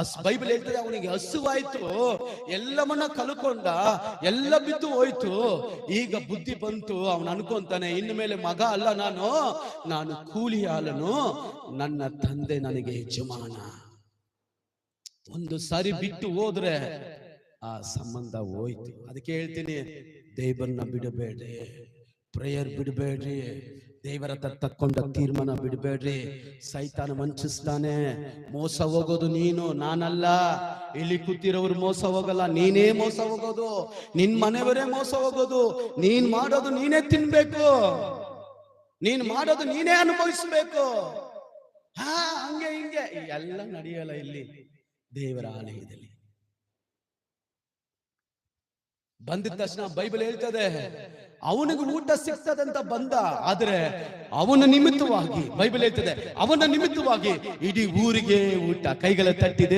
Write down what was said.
Us Bible ಹೇಳ್ತದೆ, ಅವನಿಗೆ ಹಸುವಾಯ್ತು ಎಲ್ಲವನ್ನ ಕಲ್ಕೊಂಡ, ಎಲ್ಲ ಬಿದ್ದು ಹೋಯ್ತು. ಈಗ ಬುದ್ಧಿ ಬಂತು, ಅವನು ಅನ್ಕೊಂತಾನೆ, ಇನ್ನು ಮೇಲೆ ಮಗ ಅಲ್ಲ ನಾನು ನಾನು ಕೂಲಿ ಹಾಲನು, ನನ್ನ ತಂದೆ ನನಗೆ ಯಜಮಾನ. ಒಂದು ಸಾರಿ ಬಿಟ್ಟು ಹೋದ್ರೆ ಆ ಸಂಬಂಧ ಹೋಯ್ತು. ಅದಕ್ಕೆ ಹೇಳ್ತೀನಿ, ದೇವರನ್ನ ಬಿಡಬೇಡ್ರಿ ಪ್ರೇಯರ್ ಬಿಡಬೇಡ್ರಿ ದೇವರ ಹತ್ರ ತಕ್ಕೊಂಡ ತೀರ್ಮಾನ ಬಿಡಬೇಡ್ರಿ. ಸೈತಾನ ವಂಚಿಸ್ತಾನೆ. ಮೋಸ ಹೋಗೋದು ನೀನು, ನಾನಲ್ಲ. ಇಲ್ಲಿ ಕೂತಿರೋರು ಮೋಸ ಹೋಗಲ್ಲ, ನೀನೇ ಮೋಸ ಹೋಗೋದು. ನಿನ್ ಮನೆಯವರೇ ಮೋಸ ಹೋಗೋದು. ನೀನ್ ಮಾಡೋದು ನೀನೇ ತಿನ್ಬೇಕು. ನೀನ್ ಮಾಡೋದು ನೀನೇ ಅನುಭವಿಸ್ಬೇಕು. ಹಾ, ಹಂಗೆ, ಹಿಂಗೆ. ಎಲ್ಲ ನಡೆಯಲ್ಲ ಇಲ್ಲಿ ದೇವರ ಆಲಯದಲ್ಲಿ. ಬಂದಿದ ತಕ್ಷಣ ಬೈಬಲ್ ಹೇಳ್ತದೆ ಅವನಿಗೆ ಊಟ ಸಿಗ್ತದೆ ಅಂತ ಬಂದ ಆದ್ರೆ ಅವನ ನಿಮಿತ್ತವಾಗಿ ಬೈಬಲ್ ಹೇಳ್ತದೆ ಅವನ ನಿಮಿತ್ತವಾಗಿ ಇಡೀ ಊರಿಗೆ ಊಟ ಕೈಗಳ ತಟ್ಟಿದೆ